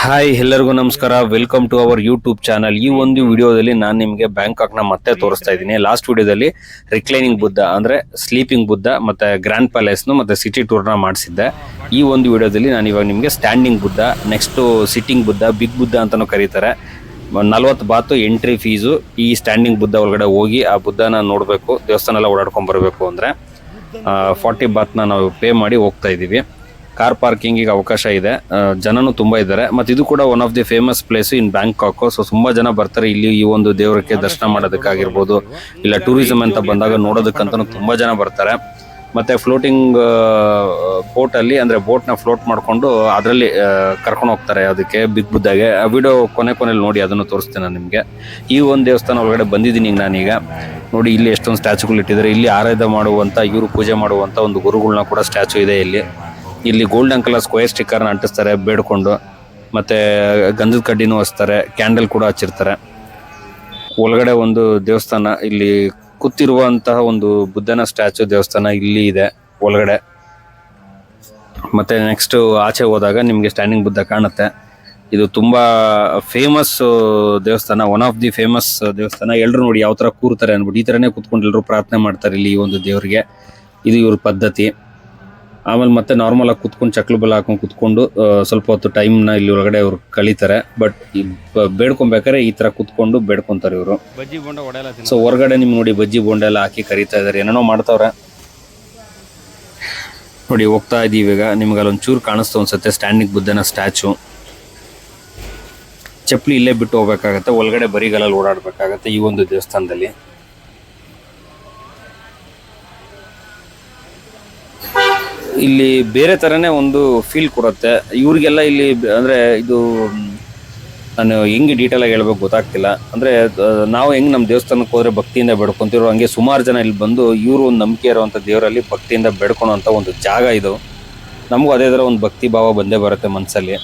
Hi ಎಲ್ಲರಿಗೂ ನಮಸ್ಕಾರ. Welcome to our YouTube channel ಈ ಒಂದು ವಿಡಿಯೋದಲ್ಲಿ ನಾನು ನಿಮಗೆ ಬ್ಯಾಂಕಾಕ್ನ ಮತ್ತೆ ತೋರಿಸ್ತಾ ಇದ್ದೀನಿ. ಲಾಸ್ಟ್ ವಿಡಿಯೋದಲ್ಲಿ ರಿಕ್ಲೈನಿಂಗ್ ಬುದ್ಧ ಅಂದ್ರೆ ಸ್ಲೀಪಿಂಗ್ ಬುದ್ಧ ಮತ್ತೆ ಗ್ರ್ಯಾಂಡ್ ಪ್ಯಾಲೇಸ್ ಮತ್ತೆ ಸಿಟಿ ಟೂರ್ನ ಮಾಡಿಸಿದ್ದೆ. ಈ ಒಂದು ವಿಡಿಯೋದಲ್ಲಿ ನಾನು ಇವಾಗ ನಿಮಗೆ standing Buddha next sitting Buddha big Buddha ಅಂತಾನು ಕರೀತಾರೆ. ನಲ್ವತ್ತು ಬಾತು ಎಂಟ್ರಿ ಫೀಸು ಈ ಸ್ಟ್ಯಾಂಡಿಂಗ್ ಬುದ್ಧ ಒಳಗಡೆ ಹೋಗಿ ಆ ಬುದ್ಧನ ನೋಡಬೇಕು, ದೇವಸ್ಥಾನ ಎಲ್ಲ ಓಡಾಡ್ಕೊಂಡ್ ಬರಬೇಕು ಅಂದ್ರೆ ಫಾರ್ಟಿ ಬಾತ್ನ ನಾವು ಪೇ ಮಾಡಿ ಹೋಗ್ತಾ ಇದ್ದೀವಿ. ಕಾರ್ ಪಾರ್ಕಿಂಗಿಗೆ ಅವಕಾಶ ಇದೆ. ಜನನು ತುಂಬಾ ಇದ್ದಾರೆ. ಮತ್ತೆ ಇದು ಕೂಡ one of the famous place in Bangkok so ತುಂಬಾ ಜನ ಬರ್ತಾರೆ ಇಲ್ಲಿ ಈ ಒಂದು ದೇವರಕ್ಕೆ ದರ್ಶನ ಮಾಡೋದಕ್ಕಾಗಿರ್ಬೋದು. ಇಲ್ಲ ಟೂರಿಸಂ ಅಂತ ಬಂದಾಗ ನೋಡೋದಕ್ಕಂತ ತುಂಬಾ ಜನ ಬರ್ತಾರೆ. ಮತ್ತೆ ಫ್ಲೋಟಿಂಗ್ ಬೋಟ್ ಅಲ್ಲಿ, ಅಂದ್ರೆ ಬೋಟ್ನ ಫ್ಲೋಟ್ ಮಾಡ್ಕೊಂಡು ಅದರಲ್ಲಿ ಕರ್ಕೊಂಡು ಹೋಗ್ತಾರೆ ಅದಕ್ಕೆ ಬಿಗ್ ಬುದ್ದಾಗೆ. ಆ ವಿಡಿಯೋ ಕೊನೆ ಕೊನೆಯಲ್ಲಿ ನೋಡಿ, ಅದನ್ನು ತೋರಿಸ್ತೇನೆ ನಾನು ನಿಮಗೆ. ಈ ಒಂದು ದೇವಸ್ಥಾನ ಒಳಗಡೆ ಬಂದಿದ್ದೀನಿ ಈಗ ನಾನೀಗ. ನೋಡಿ, ಇಲ್ಲಿ ಎಷ್ಟೊಂದು ಸ್ಟ್ಯಾಚುಗಳು ಇಟ್ಟಿದ್ದಾರೆ ಇಲ್ಲಿ ಆರಾಧ ಮಾಡುವಂತ, ಇವರು ಪೂಜೆ ಮಾಡುವಂತ ಒಂದು ಗುರುಗಳನ್ನ ಕೂಡ ಸ್ಟ್ಯಾಚು ಇದೆ ಇಲ್ಲಿ. ಇಲ್ಲಿ ಗೋಲ್ಡನ್ ಕಲರ್ ಸ್ಕ್ವೇರ್ ಸ್ಟಿಕ್ಕರ್ನ ಅಂಟಿಸ್ತಾರೆ, ಬೇಡ್ಕೊಂಡು. ಮತ್ತೆ ಗಂಧದ ಕಡ್ಡಿನೂ ಹಚ್ತಾರೆ ಕ್ಯಾಂಡಲ್ ಕೂಡ ಹಚ್ಚಿರ್ತಾರೆ. ಒಳಗಡೆ ಒಂದು ದೇವಸ್ಥಾನ, ಇಲ್ಲಿ ಕೂತಿರುವಂತಹ ಒಂದು ಬುದ್ಧನ ಸ್ಟ್ಯಾಚು ದೇವಸ್ಥಾನ ಇಲ್ಲಿ ಇದೆ, ಒಳಗಡೆ. ಮತ್ತೆ ನೆಕ್ಸ್ಟ್ ಆಚೆ ಹೋದಾಗ ನಿಮಗೆ ಸ್ಟ್ಯಾಂಡಿಂಗ್ ಬುದ್ಧ ಕಾಣುತ್ತೆ. ಇದು ತುಂಬಾ ಫೇಮಸ್ ದೇವಸ್ಥಾನ ಒನ್ ಆಫ್ ದಿ ಫೇಮಸ್ ದೇವಸ್ಥಾನ. ಎಲ್ಲರೂ ನೋಡಿ ಯಾವ ತರ ಕೂರ್ತಾರೆ ಅನ್ಬಿಟ್ಟು, ಈ ತರನೇ ಕೂತ್ಕೊಂಡು ಎಲ್ಲರೂ ಪ್ರಾರ್ಥನೆ ಮಾಡ್ತಾರೆ ಇಲ್ಲಿ ಈ ಒಂದು ದೇವರಿಗೆ. ಇದು ಇವ್ರ ಪದ್ಧತಿ. ಆಮೇಲೆ ಮತ್ತೆ ನಾರ್ಮಲ್ ಆಗಿ ಕುತ್ಕೊಂಡು ಚಕ್ಲು ಬೆಲ್ಲ ಹಾಕೊಂಡು ಕುತ್ಕೊಂಡು ಸ್ವಲ್ಪ ಹೊತ್ತು ಟೈಮ್ನ ಇಲ್ಲಿ ಒಳಗಡೆ ಅವ್ರು ಕಳೀತಾರೆ. ಬಟ್ ಬೇಡ್ಕೊಬೇಕಾದ್ರೆ ಈ ತರ ಕುತ್ಕೊಂಡು ಬೇಡ್ಕೊಂತಾರೆ ಇವರು. ಬಜ್ಜಿ ಬೋಂಡ ಸೊ ಹೊರಗಡೆ ನಿಮ್ಗೆ ನೋಡಿ ಬಜ್ಜಿ ಬೋಂಡ ಎಲ್ಲ ಹಾಕಿ ಕರೀತಾ ಇದಾರೆ. ಏನೇನೋ ಮಾಡ್ತಾವ್ರೆ. ನೋಡಿ ಹೋಗ್ತಾ ಇದೀವಿ ಈಗ. ನಿಮ್ಗೆ ಅಲ್ಲೊಂದು ಚೂರು ಕಾಣಿಸ್ತು ಅನ್ಸುತ್ತೆ. ಸ್ಟ್ಯಾಂಡಿಂಗ್ ಬುದ್ಧನ ಸ್ಟ್ಯಾಚು ಚಪ್ಪಲಿ ಇಲ್ಲೇ ಬಿಟ್ಟು ಹೋಗ್ಬೇಕಾಗತ್ತೆ. ಒಳಗಡೆ ಬರಿಗಾಲಲ್ಲಿ ಓಡಾಡ್ಬೇಕಾಗತ್ತೆ ಈ ಒಂದು ದೇವಸ್ಥಾನದಲ್ಲಿ. ಇಲ್ಲಿ ಬೇರೆ ಥರನೇ ಒಂದು ಫೀಲ್ ಕೊಡುತ್ತೆ. ಇವ್ರಿಗೆಲ್ಲ ಇಲ್ಲಿ ಅಂದರೆ ಇದು, ನಾನು ಹೆಂಗೆ ಡೀಟೇಲ್ ಆಗಿ ಹೇಳ್ಬೇಕು ಗೊತ್ತಾಗ್ತಿಲ್ಲ. ಅಂದ್ರೆ ನಾವು ಹೆಂಗೆ ನಮ್ಮ ದೇವಸ್ಥಾನಕ್ಕೆ ಹೋದ್ರೆ ಭಕ್ತಿಯಿಂದ ಬೇಡ್ಕೊಂತಿರೋ ಹಂಗೆ ಸುಮಾರು ಜನ ಇಲ್ಲಿ ಬಂದು ಇವರು ಒಂದು ನಂಬಿಕೆ ಇರುವಂತ ದೇವರಲ್ಲಿ ಭಕ್ತಿಯಿಂದ ಬೇಡ್ಕೊಳೋಂಥ ಒಂದು ಜಾಗ ಇದು. ನಮಗೂ ಅದೇ ಥರ ಒಂದು ಭಕ್ತಿ ಭಾವ ಬಂದೇ ಬರುತ್ತೆ ಮನಸ್ಸಲ್ಲಿ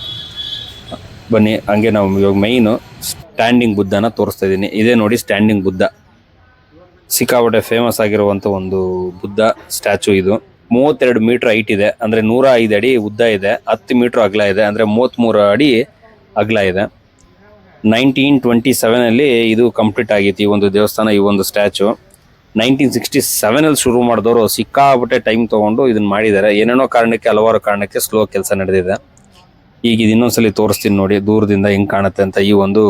ಬನ್ನಿ, ಹಂಗೆ ನಾವು ಇವಾಗ ಮೈನು ಸ್ಟ್ಯಾಂಡಿಂಗ್ ಬುದ್ಧನ ತೋರಿಸ್ತಾ ಇದ್ದೀನಿ ಇದೇ ನೋಡಿ ಸ್ಟ್ಯಾಂಡಿಂಗ್ ಬುದ್ಧ. ಸಿಕ್ಕಾಪಟ್ಟೆ ಫೇಮಸ್ ಆಗಿರುವಂತ ಒಂದು ಬುದ್ಧ ಸ್ಟ್ಯಾಚು ಇದು. ಮೂವತ್ತೆರಡು ಮೀಟರ್ ಹೈಟ್ ಇದೆ. ಅಂದ್ರೆ ನೂರ ಐದು ಅಡಿ ಉದ್ದ ಇದೆ. ಹತ್ತು ಮೀಟರ್ ಅಗಲ ಇದೆ. ಅಂದ್ರೆ ಮೂವತ್ತ್ಮೂರು ಅಡಿ ಅಗಲ ಇದೆ. ನೈನ್ಟೀನ್ ಟ್ವೆಂಟಿ ಸೆವೆನ್ ಅಲ್ಲಿ ಇದು ಕಂಪ್ಲೀಟ್ ಆಗಿತ್ತು ಈ ಒಂದು ದೇವಸ್ಥಾನ, ಈ ಒಂದು ಸ್ಟ್ಯಾಚು ನೈನ್ಟೀನ್ ಸಿಕ್ಸ್ಟಿ ಸೆವೆನಲ್ಲಿ ಶುರು ಮಾಡಿದವರು ಸಿಕ್ಕಾಪಟ್ಟೆ ಟೈಮ್ ತಗೊಂಡು ಇದನ್ನ ಮಾಡಿದ್ದಾರೆ. ಏನೇನೋ ಕಾರಣಕ್ಕೆ, ಹಲವಾರು ಕಾರಣಕ್ಕೆ ಸ್ಲೋ ಕೆಲಸ ನಡೆದಿದೆ. ಈಗ ಇದು ಇನ್ನೊಂದ್ಸಲಿ ತೋರಿಸ್ತೀನಿ ನೋಡಿ, ದೂರದಿಂದ ಹೆಂಗ್ ಕಾಣುತ್ತೆ ಅಂತ ಈ ಒಂದು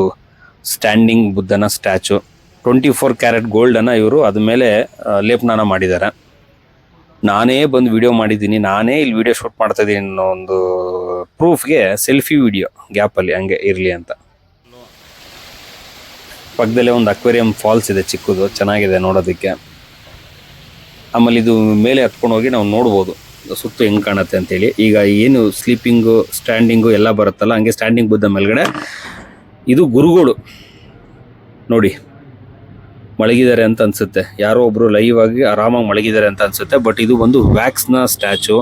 ಸ್ಟ್ಯಾಂಡಿಂಗ್ ಬುದ್ಧನ statue twenty four carat gold ಅನ್ನ ಇವರು ಅದ ಮೇಲೆ ಲೇಪನಾನ ಮಾಡಿದ್ದಾರೆ. ನಾನೇ ಬಂದು ವಿಡಿಯೋ ಮಾಡಿದ್ದೀನಿ, ನಾನೇ ಇಲ್ಲಿ ವಿಡಿಯೋ ಶೂಟ್ ಮಾಡ್ತಾ ಇದ್ದೀನಿ ಅನ್ನೋ ಒಂದು ಪ್ರೂಫ್ಗೆ ಸೆಲ್ಫಿ ವಿಡಿಯೋ ಗ್ಯಾಪಲ್ಲಿ ಹಂಗೆ ಇರಲಿ ಅಂತ. ಪಕ್ಕದಲ್ಲೇ ಒಂದು ಅಕ್ವೇರಿಯಂ ಫಾಲ್ಸ್ ಇದೆ ಚಿಕ್ಕದು, ಚೆನ್ನಾಗಿದೆ ನೋಡೋದಕ್ಕೆ. ಆಮೇಲೆ ಇದು ಮೇಲೆ ಹತ್ಕೊಂಡು ಹೋಗಿ ನಾವು ನೋಡ್ಬೋದು ಸುತ್ತು ಹೆಂಗೆ ಕಾಣುತ್ತೆ ಅಂತೇಳಿ. ಈಗ ಏನು ಸ್ಲೀಪಿಂಗು ಸ್ಟ್ಯಾಂಡಿಂಗು ಎಲ್ಲ ಬರುತ್ತಲ್ಲ, ಹಂಗೆ ಸ್ಟ್ಯಾಂಡಿಂಗ್ ಬುದ್ಧ ಮೇಲ್ಗಡೆ. ಇದು ಗುರುಗಳು, ನೋಡಿ. ಮಲಗಿದ್ದಾರೆ ಅಂತ ಅನ್ಸುತ್ತೆ. ಯಾರೋ ಒಬ್ರು ಲೈವ್ ಆಗಿ ಆರಾಮಾಗಿ ಮಲಗಿದ್ದಾರೆ ಅಂತ ಅನ್ಸುತ್ತೆ. ಬಟ್ ಇದು ಒಂದು ವ್ಯಾಕ್ಸ್ನ ಸ್ಟ್ಯಾಚು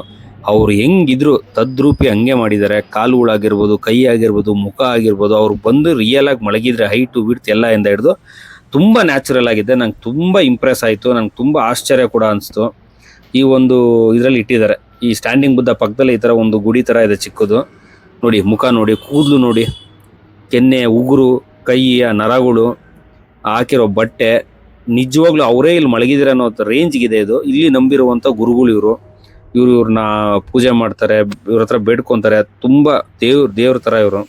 ಅವ್ರು ಹೆಂಗಿದ್ರು ತದ್ರೂಪಿ ಹಂಗೆ ಮಾಡಿದ್ದಾರೆ. ಕಾಲುಗಳಾಗಿರ್ಬೋದು ಕೈ ಆಗಿರ್ಬೋದು, ಮುಖ ಆಗಿರ್ಬೋದು, ಅವ್ರು ಬಂದು ರಿಯಲ್ ಆಗಿ ಮಲಗಿದ್ರೆ ಹೈಟು ವಿಡ್ತ್ ಎಲ್ಲ ಇಂದ ಹಿಡಿದು ತುಂಬ ನ್ಯಾಚುರಲ್ ಆಗಿದೆ ನಂಗೆ ತುಂಬ ಇಂಪ್ರೆಸ್ ಆಯಿತು. ನಂಗೆ ತುಂಬ ಆಶ್ಚರ್ಯ ಕೂಡ ಅನಿಸ್ತು. ಈ ಒಂದು ಇದರಲ್ಲಿ ಇಟ್ಟಿದ್ದಾರೆ. ಈ ಸ್ಟ್ಯಾಂಡಿಂಗ್ ಬುದ್ಧ ಪಕ್ಕದಲ್ಲಿ ಈ ಥರ ಒಂದು ಗುಡಿ ಥರ ಇದೆ ಚಿಕ್ಕದು. ನೋಡಿ, ಮುಖ ನೋಡಿ, ಕೂದಲು ನೋಡಿ, ಕೆನ್ನೆ, ಉಗುರು, ಕೈಯ ನರಗಳು. ಹಾಕಿರೋ ಬಟ್ಟೆ ನಿಜವಾಗ್ಲೂ ಅವರೇ ಇಲ್ಲಿ ಮಲಗಿದಿರ ಅನ್ನೋ ರೇಂಜ್ಗಿದೆ ಇದು. ಇಲ್ಲಿ ನಂಬಿರುವಂತ ಗುರುಗಳು ಇವರು. ಇವ್ರು ಇವ್ರನ್ನ ಪೂಜೆ ಮಾಡ್ತಾರೆ ಇವ್ರ ಹತ್ರ ಬೇಡ್ಕೊಂತಾರೆ. ತುಂಬಾ ದೇವ್ರ ದೇವ್ರ ತರ ಇವರು.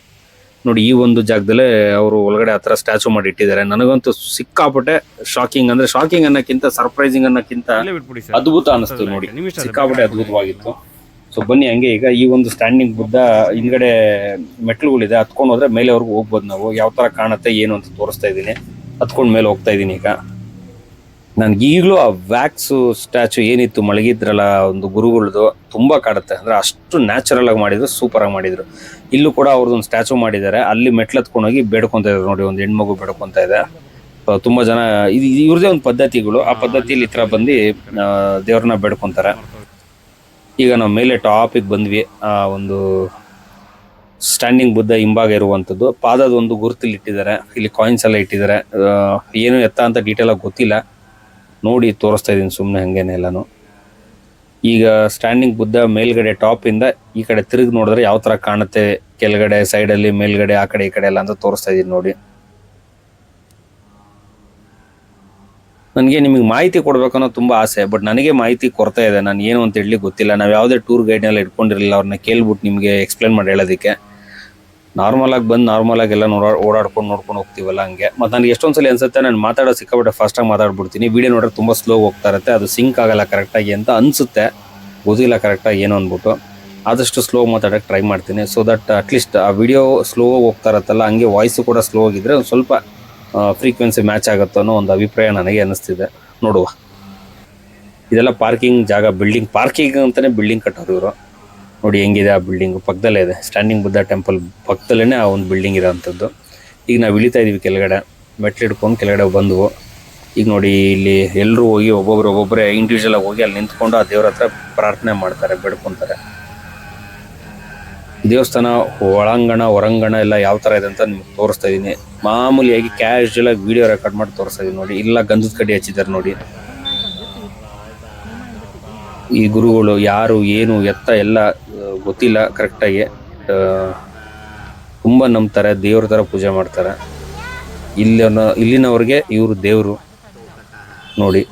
ನೋಡಿ ಈ ಒಂದು ಜಾಗದಲ್ಲೇ ಅವರು ಒಳಗಡೆ ಹತ್ರ ಸ್ಟ್ಯಾಚು ಮಾಡಿ ಇಟ್ಟಿದ್ದಾರೆ. ನನಗಂತೂ ಸಿಕ್ಕಾಪಟ್ಟೆ ಶಾಕಿಂಗ್ ಅಂದ್ರೆ ಶಾಕಿಂಗ್ ಅನ್ನಕ್ಕಿಂತ ಸರ್ಪ್ರೈಸಿಂಗ್ ಅನ್ನಕ್ಕಿಂತ ಅದ್ಭುತ ಅನಿಸ್ತು ನೋಡಿ. ಸಿಕ್ಕಾಪಟ್ಟೆ ಅದ್ಭುತವಾಗಿತ್ತು. ಸೊ ಬನ್ನಿ ಹಂಗೆ ಈಗ ಈ ಒಂದು ಸ್ಟ್ಯಾಂಡಿಂಗ್ ಬುದ್ಧ ಹಿಂದ್ಗಡೆ ಮೆಟ್ಲುಗಳಿದೆ. ಹತ್ಕೊಂಡು ಹೋದ್ರೆ ಮೇಲೆವರೆಗೂ ಹೋಗ್ಬೋದು ನಾವು. ಯಾವ ತರ ಕಾಣುತ್ತೆ ಏನು ಅಂತ ತೋರಿಸ್ತಾ ಇದ್ದೀನಿ. ಹತ್ಕೊಂಡ್ ಮೇಲೆ ಹೋಗ್ತಾ ಇದ್ದೀನಿ ಈಗ. ನನ್ಗೆ ಈಗಲೂ ಆ ವ್ಯಾಕ್ಸು ಸ್ಟ್ಯಾಚು ಏನಿತ್ತು, ಮಲಗಿದ್ರಲ್ಲ, ಒಂದು ಗುರುಗಳದು ತುಂಬ ಕಾಡುತ್ತೆ. ಅಂದ್ರೆ ಅಷ್ಟು ನ್ಯಾಚುರಲ್ ಆಗಿ ಮಾಡಿದ್ರು ಸೂಪರಾಗಿ ಮಾಡಿದ್ರು. ಇಲ್ಲೂ ಕೂಡ ಅವ್ರದ್ದೊಂದು ಸ್ಟ್ಯಾಚು ಮಾಡಿದ್ದಾರೆ. ಅಲ್ಲಿ ಮೆಟ್ಲು ಹತ್ಕೊಂಡು ಹೋಗಿ ಬೇಡ್ಕೊಂತ ಇದ್ದಾರೆ ನೋಡಿ, ಒಂದು ಹೆಣ್ಮಗು ಬೇಡ್ಕೊಂತ ಇದೆ. ತುಂಬ ಜನ, ಇದು ಇವ್ರದೇ ಒಂದು ಪದ್ಧತಿಗಳು. ಆ ಪದ್ಧತಿಯಲ್ಲಿ ಈ ಥರ ಬಂದು ದೇವ್ರನ್ನ ಬೇಡ್ಕೊತಾರೆ. ಈಗ ನಾವು ಮೇಲೆ ಟಾಪಿಗೆ ಬಂದ್ವಿ. ಆ, ಒಂದು ಸ್ಟ್ಯಾಂಡಿಂಗ್ ಬುದ್ಧ ಹಿಂಭಾಗ ಇರುವಂಥದ್ದು. ಪಾದದ ಒಂದು ಗುರುತಲ್ಲಿ ಇಟ್ಟಿದ್ದಾರೆ ಇಲ್ಲಿ ಕಾಯಿನ್ಸ್ ಎಲ್ಲ ಇಟ್ಟಿದ್ದಾರೆ. ಏನು ಎತ್ತ ಅಂತ ಡೀಟೇಲ್ ಆಗಿ ಗೊತ್ತಿಲ್ಲ. ನೋಡಿ ತೋರಿಸ್ತಾ ಇದ್ದೀನಿ ಸುಮ್ಮನೆ ಹಂಗೇನೆ ಎಲ್ಲಾನು. ಈಗ ಸ್ಟ್ಯಾಂಡಿಂಗ್ ಬುದ್ಧ ಮೇಲ್ಗಡೆ ಟಾಪ್ ಇಂದ ಈ ಕಡೆ ತಿರುಗಿ ನೋಡಿದ್ರೆ ಯಾವ ತರ ಕಾಣುತ್ತೆ? ಕೆಳಗಡೆ ಸೈಡಲ್ಲಿ ಮೇಲ್ಗಡೆ, ಆ ಕಡೆ, ಈ ಕಡೆ ಎಲ್ಲ ಅಂತ ತೋರಿಸ್ತಾ ಇದೀನಿ ನೋಡಿ. ನನಗೆ ನಿಮಗೆ ಮಾಹಿತಿ ಕೊಡ್ಬೇಕನ್ನೋ ತುಂಬ ಆಸೆ ಬಟ್ ನನಗೆ ಮಾಹಿತಿ ಕೊಡ್ತಾ ಇದೆ. ನಾನು ಏನು ಅಂತ ಹೇಳಿ ಗೊತ್ತಿಲ್ಲ. ನಾವು ಯಾವುದೇ ಟೂರ್ ಗೈಡ್ನೆಲ್ಲ ಇಟ್ಕೊಂಡಿರಲಿಲ್ಲ. ಅವ್ರನ್ನ ಕೇಳ್ಬಿಟ್ಟು ನಿಮಗೆ ಎಕ್ಸ್ಪ್ಲೇನ್ ಮಾಡಿ ಹೇಳೋದಕ್ಕೆ. ನಾರ್ಮಲ್ ಆಗಿ ಬಂದು ನಾರ್ಮಲ್ ಆಗಿ ಎಲ್ಲ ನೋಡ ಓಡಾಡ್ಕೊಂಡು ನೋಡ್ಕೊಂಡು ಹೋಗ್ತೀವಲ್ಲ ಹಂಗೆ. ಮತ್ತೆ ನನಗೆ ಎಷ್ಟೊಂದು ಸಲ ಅನ್ಸುತ್ತೆ, ನಾನು ಮಾತಾಡೋ ಸಿಕ್ಕಾಬಿಟ್ಟೆ ಫಾಸ್ಟಾಗಿ ಮಾತಾಡ್ಬಿಡ್ತೀನಿ. ವಿಡಿಯೋ ನೋಡಿದ್ರೆ ತುಂಬ ಸ್ಲೋ ಹೋಗ್ತಾ ಇರುತ್ತೆ. ಅದು ಸಿಂಕ್ ಆಗಲ್ಲ ಕರೆಕ್ಟಾಗಿ ಅಂತ ಅನಿಸುತ್ತೆ. ಗೊತ್ತಿಲ್ಲ ಕರೆಕ್ಟಾಗಿ ಏನು ಅಂದ್ಬಿಟ್ಟು ಆದಷ್ಟು ಸ್ಲೋ ಮಾತಾಡೋಕ್ಕೆ ಟ್ರೈ ಮಾಡ್ತೀನಿ. ಸೊ ದಟ್ ಅಟ್ಲೀಸ್ಟ್ ಆ ವಿಡಿಯೋ ಸ್ಲೋ ಹೋಗ್ತಾ ಇರತ್ತಲ್ಲ, ಹಂಗೆ ವಾಯ್ಸು ಕೂಡ ಸ್ಲೋ ಆಗಿದ್ರೆ ಒಂದು ಸ್ವಲ್ಪ ಫ್ರೀಕ್ವೆನ್ಸಿ ಮ್ಯಾಚ್ ಆಗುತ್ತೋ ಅನ್ನೋ ಒಂದು ಅಭಿಪ್ರಾಯ ನನಗೆ ಅನ್ನಿಸ್ತಿದೆ ನೋಡುವ. ಇದೆಲ್ಲ ಪಾರ್ಕಿಂಗ್ ಜಾಗ ಬಿಲ್ಡಿಂಗ್ ಪಾರ್ಕಿಂಗ್ ಅಂತಾನೆ ಬಿಲ್ಡಿಂಗ್ ಕಟ್ಟೋರು ಇವರು. ನೋಡಿ ಹೆಂಗಿದೆ ಆ ಬಿಲ್ಡಿಂಗ್ ಪಕ್ಕದಲ್ಲೇ ಇದೆ. ಸ್ಟ್ಯಾಂಡಿಂಗ್ ಬುದ್ಧ ಟೆಂಪಲ್ ಪಕ್ಕದಲ್ಲೇ ಆ ಒಂದು ಬಿಲ್ಡಿಂಗ್ ಇರೋವಂಥದ್ದು. ಈಗ ನಾವು ಇಳಿತಾ ಇದೀವಿ ಕೆಳಗಡೆ. ಮೆಟ್ಲು ಹಿಡ್ಕೊಂಡು ಕೆಳಗಡೆ ಬಂದವು. ಈಗ ನೋಡಿ ಇಲ್ಲಿ ಎಲ್ಲರೂ ಹೋಗಿ ಒಬ್ಬೊಬ್ರು ಒಬ್ಬೊಬ್ಬರೇ ಇಂಡಿವಿಜುವಲ್ ಆಗಿ ಹೋಗಿ ಅಲ್ಲಿ ನಿಂತ್ಕೊಂಡು ಆ ದೇವ್ರ ಹತ್ರ ಪ್ರಾರ್ಥನೆ ಮಾಡ್ತಾರೆ, ಬೇಡ್ಕೊತಾರೆ. ದೇವಸ್ಥಾನ, ಒಳಾಂಗಣ, ಹೊರಾಂಗಣ ಎಲ್ಲ ಯಾವ ಥರ ಇದೆ ಅಂತ ನಿಮ್ಗೆ ತೋರಿಸ್ತಾ ಇದ್ದೀನಿ ಮಾಮೂಲಿಯಾಗಿ ಕ್ಯಾಶುವಲ್ ಆಗಿ ವಿಡಿಯೋ ರೆಕಾರ್ಡ್ ಮಾಡಿ ತೋರಿಸ್ತಾ ಇದೀನಿ ನೋಡಿ. ಇಲ್ಲ ಗಂಧದ ಕಡ್ಡಿ ಹಚ್ಚಿದ್ದಾರೆ ನೋಡಿ. ಈ ಗುರುಗಳು ಯಾರು, ಏನು, ಎತ್ತ, ಎಲ್ಲ ಗೊತ್ತಿಲ್ಲ ಕರೆಕ್ಟಾಗಿ ತುಂಬ ನಂಬ್ತಾರೆ, ದೇವ್ರ ಥರ ಪೂಜೆ ಮಾಡ್ತಾರೆ. ಇಲ್ಲಿನ, ಇಲ್ಲಿನವ್ರಿಗೆ ಇವರು ದೇವರು ನೋಡಿ.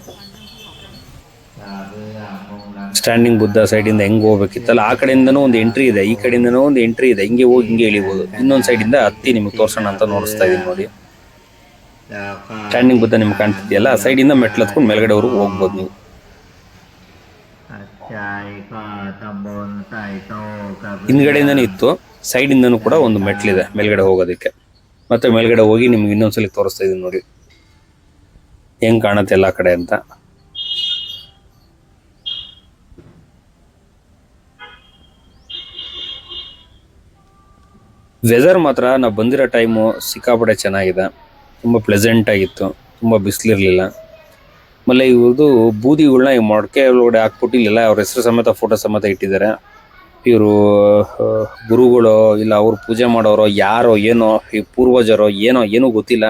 ಸ್ಟ್ಯಾಂಡಿಂಗ್ ಬುದ್ಧ ಸೈಡಿಂದ ಹೆಂಗೆ ಹೋಗ್ಬೇಕಿತ್ತಲ್ಲ, ಆ ಕಡೆಯಿಂದನೂ ಒಂದು ಎಂಟ್ರಿ ಇದೆ, ಈ ಕಡೆಯಿಂದನೂ ಒಂದು ಎಂಟ್ರಿ ಇದೆ, ಹಿಂಗೆ ಹೋಗಿ ಹಿಂಗೆ ಇಳಿಬೋದು ಇನ್ನೊಂದು ಸೈಡಿಂದ ಹತ್ತಿ ನಿಮಗೆ ತೋರ್ಸೋಣ ಅಂತ ನೋಡಿಸ್ತಾ ಇದ್ದೀನಿ ನೋಡಿ. ಸ್ಟ್ಯಾಂಡಿಂಗ್ ಬುದ್ಧ ನಿಮ್ಗೆ ಕಾಣ್ತಿದೆಯಲ್ಲ, ಆ ಸೈಡಿಂದ ಮೆಟ್ಲು ಹತ್ಕೊಂಡು ಮೇಲ್ಗಡೆವರೆಗೂ ಹೋಗ್ಬೋದು ನೀವು. ಹಿಂದ್ಗಡೆಯಿಂದನೇ ಇತ್ತು, ಸೈಡಿಂದನೂ ಕೂಡ ಒಂದು ಮೆಟ್ಲಿದೆ ಮೇಲ್ಗಡೆ ಹೋಗೋದಕ್ಕೆ. ಮತ್ತೆ ಮೇಲ್ಗಡೆ ಹೋಗಿ ನಿಮ್ಗೆ ಇನ್ನೊಂದ್ಸಲಿ ತೋರಿಸ್ತಾ ಇದೀನಿ ನೋಡಿ. ಹೆಂಗ್ ಕಾಣತ್ತೆ ಎಲ್ಲ ಕಡೆ ಅಂತ. ವೆದರ್ ಮಾತ್ರ, ನಾವು ಬಂದಿರೋ ಟೈಮು ಸಿಕ್ಕಾಪಟ್ಟೆ ಚೆನ್ನಾಗಿದೆ. ತುಂಬ ಪ್ಲೆಸೆಂಟ್ ಆಗಿತ್ತು, ತುಂಬ ಬಿಸಿಲಿರಲಿಲ್ಲ. ಆಮೇಲೆ ಇವ್ರದ್ದು ಬೂದಿಗಳನ್ನ ಈ ಮೊಡಕೆ ಒಳಗಡೆ ಹಾಕ್ಬಿಟ್ಟು ಇಲ್ಲೆಲ್ಲ ಅವ್ರ ಹೆಸರು ಸಮೇತ ಫೋಟೋ ಸಮೇತ ಇಟ್ಟಿದ್ದಾರೆ. ಇವರು ಗುರುಗಳು ಇಲ್ಲ ಅವ್ರು ಪೂಜೆ ಮಾಡೋರೋ, ಯಾರೋ ಏನೋ, ಈ ಪೂರ್ವಜರೋ ಏನೋ, ಏನೂ ಗೊತ್ತಿಲ್ಲ.